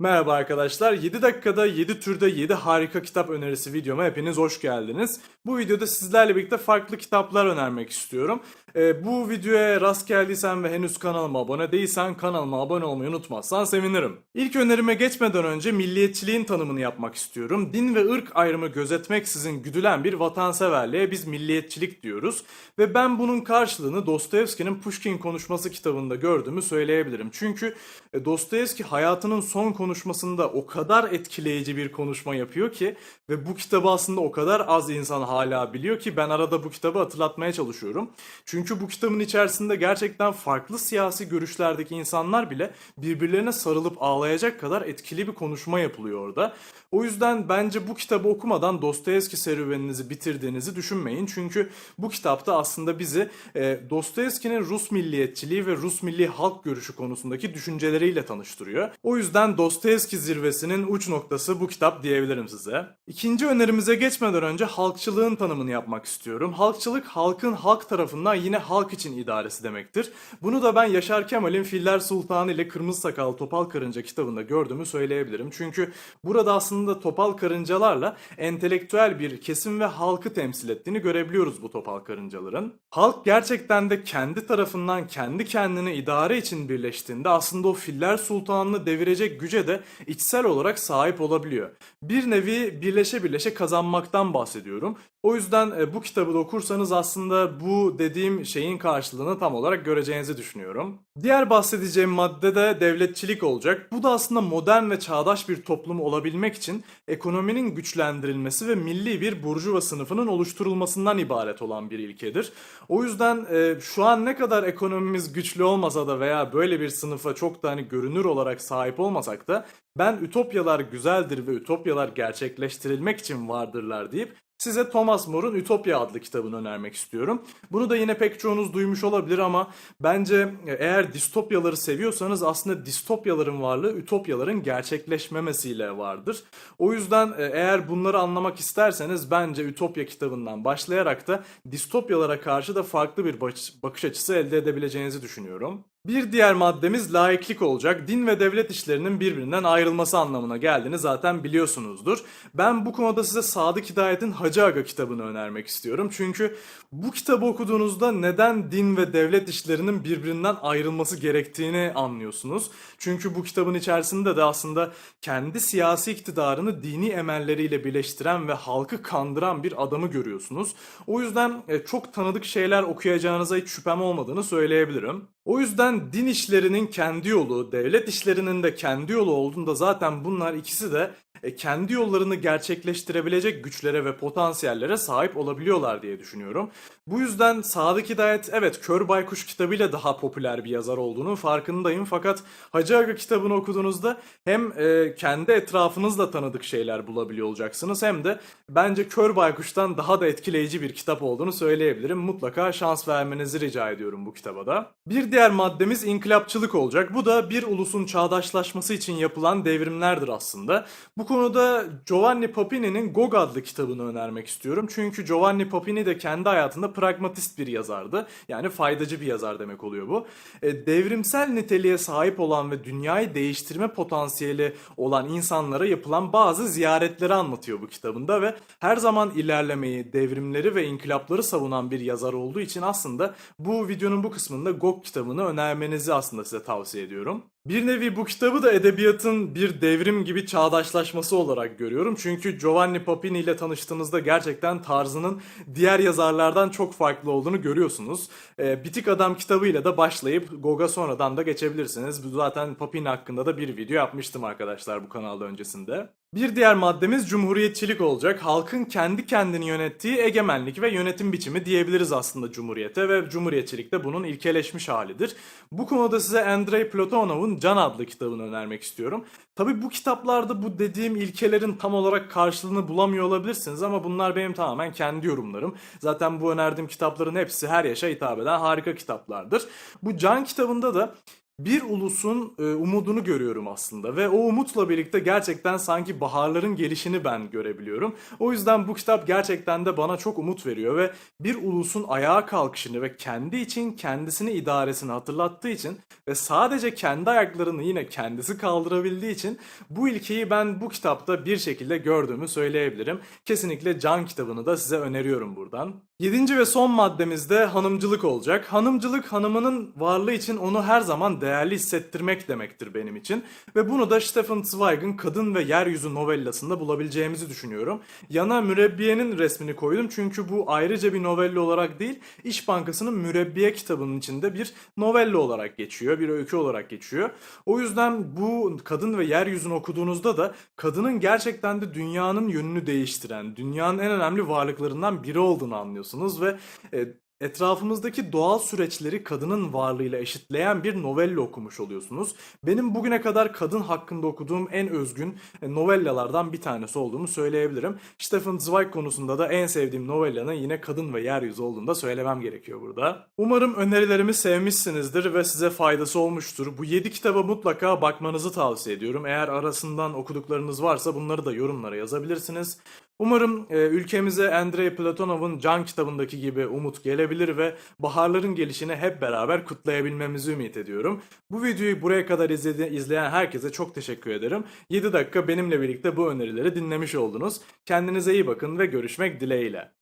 Merhaba arkadaşlar. 7 dakikada 7 türde 7 harika kitap önerisi videoma hepiniz hoş geldiniz. Bu videoda sizlerle birlikte farklı kitaplar önermek istiyorum. Ee, bu videoya rast geldiysen ve henüz kanalıma abone değilsen kanalıma abone olmayı unutmazsan sevinirim. İlk önerime geçmeden önce milliyetçiliğin tanımını yapmak istiyorum. Din ve ırk ayrımı gözetmeksizin güdülen bir vatanseverliğe biz milliyetçilik diyoruz. Ve ben bunun karşılığını Dostoyevski'nin Pushkin konuşması kitabında gördüğümü söyleyebilirim. Çünkü e, Dostoyevski hayatının son konuşmasında o kadar etkileyici bir konuşma yapıyor ki ve bu kitabı aslında o kadar az insan hala biliyor ki ben arada bu kitabı hatırlatmaya çalışıyorum. Çünkü bu kitabın içerisinde gerçekten farklı siyasi görüşlerdeki insanlar bile birbirlerine sarılıp ağlayacak kadar etkili bir konuşma yapılıyor orada. O yüzden bence bu kitabı okumadan Dostoyevski serüveninizi bitirdiğinizi düşünmeyin. Çünkü bu kitapta aslında bizi e, Dostoyevski'nin Rus milliyetçiliği ve Rus milli halk görüşü konusundaki düşünceleriyle tanıştırıyor. O yüzden Dostoyevski zirvesinin uç noktası bu kitap diyebilirim size. İkinci önerimize geçmeden önce halkçılığın tanımını yapmak istiyorum. Halkçılık halkın halk tarafından yine halk için idaresi demektir. Bunu da ben Yaşar Kemal'in Filler Sultanı ile Kırmızı Sakal Topal Karınca kitabında gördüğümü söyleyebilirim. Çünkü burada aslında topal karıncalarla entelektüel bir kesim ve halkı temsil ettiğini görebiliyoruz bu topal karıncaların. Halk gerçekten de kendi tarafından kendi kendine idare için birleştiğinde aslında o Filler Sultanını devirecek güce de içsel olarak sahip olabiliyor. Bir nevi birleşe birleşe kazanmaktan bahsediyorum. O yüzden e, bu kitabı da okursanız aslında bu dediğim şeyin karşılığını tam olarak göreceğinizi düşünüyorum. Diğer bahsedeceğim madde de devletçilik olacak. Bu da aslında modern ve çağdaş bir toplum olabilmek için ekonominin güçlendirilmesi ve milli bir burjuva sınıfının oluşturulmasından ibaret olan bir ilkedir. O yüzden e, şu an ne kadar ekonomimiz güçlü olmasa da veya böyle bir sınıfa çok da hani görünür olarak sahip olmasak da ben ütopyalar güzeldir ve ütopyalar gerçekleştirilmek için vardırlar deyip size Thomas More'un Ütopya adlı kitabını önermek istiyorum. Bunu da yine pek çoğunuz duymuş olabilir ama bence eğer distopyaları seviyorsanız aslında distopyaların varlığı ütopyaların gerçekleşmemesiyle vardır. O yüzden e, eğer bunları anlamak isterseniz bence Ütopya kitabından başlayarak da distopyalara karşı da farklı bir bakış açısı elde edebileceğinizi düşünüyorum. Bir diğer maddemiz laiklik olacak. Din ve devlet işlerinin birbirinden ayrılması anlamına geldiğini zaten biliyorsunuzdur. Ben bu konuda size Sadık Hidayet'in Hacı Aga kitabını önermek istiyorum. Çünkü bu kitabı okuduğunuzda neden din ve devlet işlerinin birbirinden ayrılması gerektiğini anlıyorsunuz. Çünkü bu kitabın içerisinde de aslında kendi siyasi iktidarını dini emelleriyle birleştiren ve halkı kandıran bir adamı görüyorsunuz. O yüzden e, çok tanıdık şeyler okuyacağınıza hiç şüphem olmadığını söyleyebilirim. O yüzden din işlerinin kendi yolu, devlet işlerinin de kendi yolu olduğunda zaten bunlar ikisi de e, kendi yollarını gerçekleştirebilecek güçlere ve potansiyellere sahip olabiliyorlar diye düşünüyorum. Bu yüzden Sadık Hidayet evet Kör Baykuş kitabıyla daha popüler bir yazar olduğunun farkındayım. Fakat Hacı Aga kitabını okuduğunuzda hem e, kendi etrafınızla tanıdık şeyler bulabiliyor olacaksınız hem de bence Kör Baykuş'tan daha da etkileyici bir kitap olduğunu söyleyebilirim. Mutlaka şans vermenizi rica ediyorum bu kitaba da. Bir diğer maddemiz inkılapçılık olacak. Bu da bir ulusun çağdaşlaşması için yapılan devrimlerdir aslında. Bu konuda Giovanni Papini'nin Gog adlı kitabını önermek istiyorum. Çünkü Giovanni Papini de kendi hayatında pragmatist bir yazardı. Yani faydacı bir yazar demek oluyor bu. E, devrimsel niteliğe sahip olan ve dünyayı değiştirme potansiyeli olan insanlara yapılan bazı ziyaretleri anlatıyor bu kitabında ve her zaman ilerlemeyi, devrimleri ve inkılapları savunan bir yazar olduğu için aslında bu videonun bu kısmında Gog kitabını önermenizi aslında size tavsiye ediyorum. Bir nevi bu kitabı da edebiyatın bir devrim gibi çağdaşlaşması olarak görüyorum. Çünkü Giovanni Papini ile tanıştığınızda gerçekten tarzının diğer yazarlardan çok farklı olduğunu görüyorsunuz. Ee, Bitik Adam kitabıyla da başlayıp Gog'a sonradan da geçebilirsiniz. Zaten Papini hakkında da bir video yapmıştım arkadaşlar bu kanalda öncesinde. Bir diğer maddemiz cumhuriyetçilik olacak. Halkın kendi kendini yönettiği egemenlik ve yönetim biçimi diyebiliriz aslında cumhuriyete ve cumhuriyetçilik de bunun ilkeleşmiş halidir. Bu konuda size Andrei Platonov'un Can adlı kitabını önermek istiyorum. Tabi bu kitaplarda bu dediğim ilkelerin tam olarak karşılığını bulamıyor olabilirsiniz ama bunlar benim tamamen kendi yorumlarım. Zaten bu önerdiğim kitapların hepsi her yaşa hitap eden harika kitaplardır. Bu Can kitabında da bir ulusun e, umudunu görüyorum aslında ve o umutla birlikte gerçekten sanki baharların gelişini ben görebiliyorum. O yüzden bu kitap gerçekten de bana çok umut veriyor ve bir ulusun ayağa kalkışını ve kendi için kendisini idaresini hatırlattığı için ve sadece kendi ayaklarını yine kendisi kaldırabildiği için bu ilkeyi ben bu kitapta bir şekilde gördüğümü söyleyebilirim. Kesinlikle Can kitabını da size öneriyorum buradan. Yedinci ve son maddemizde hanımcılık olacak. Hanımcılık hanımının varlığı için onu her zaman değerli hissettirmek demektir benim için. Ve bunu da Stefan Zweig'ın Kadın ve Yeryüzü novellasında bulabileceğimizi düşünüyorum. Yana mürebbiyenin resmini koydum çünkü bu ayrıca bir novella olarak değil, İş Bankası'nın mürebbiye kitabının içinde bir novella olarak geçiyor, bir öykü olarak geçiyor. O yüzden bu Kadın ve Yeryüzü'nü okuduğunuzda da kadının gerçekten de dünyanın yönünü değiştiren, dünyanın en önemli varlıklarından biri olduğunu anlıyorsunuz ve e, etrafımızdaki doğal süreçleri kadının varlığıyla eşitleyen bir novella okumuş oluyorsunuz. Benim bugüne kadar kadın hakkında okuduğum en özgün e, novellalardan bir tanesi olduğunu söyleyebilirim. Stefan Zweig konusunda da en sevdiğim novellanın yine Kadın ve Yeryüzü olduğunu da söylemem gerekiyor burada. Umarım önerilerimi sevmişsinizdir ve size faydası olmuştur. Bu 7 kitaba mutlaka bakmanızı tavsiye ediyorum. Eğer arasından okuduklarınız varsa bunları da yorumlara yazabilirsiniz. Umarım e, ülkemize Andrei Platonov'un Can kitabındaki gibi umut gelebilir ve baharların gelişini hep beraber kutlayabilmemizi ümit ediyorum. Bu videoyu buraya kadar izledi, izleyen herkese çok teşekkür ederim. 7 dakika benimle birlikte bu önerileri dinlemiş oldunuz. Kendinize iyi bakın ve görüşmek dileğiyle.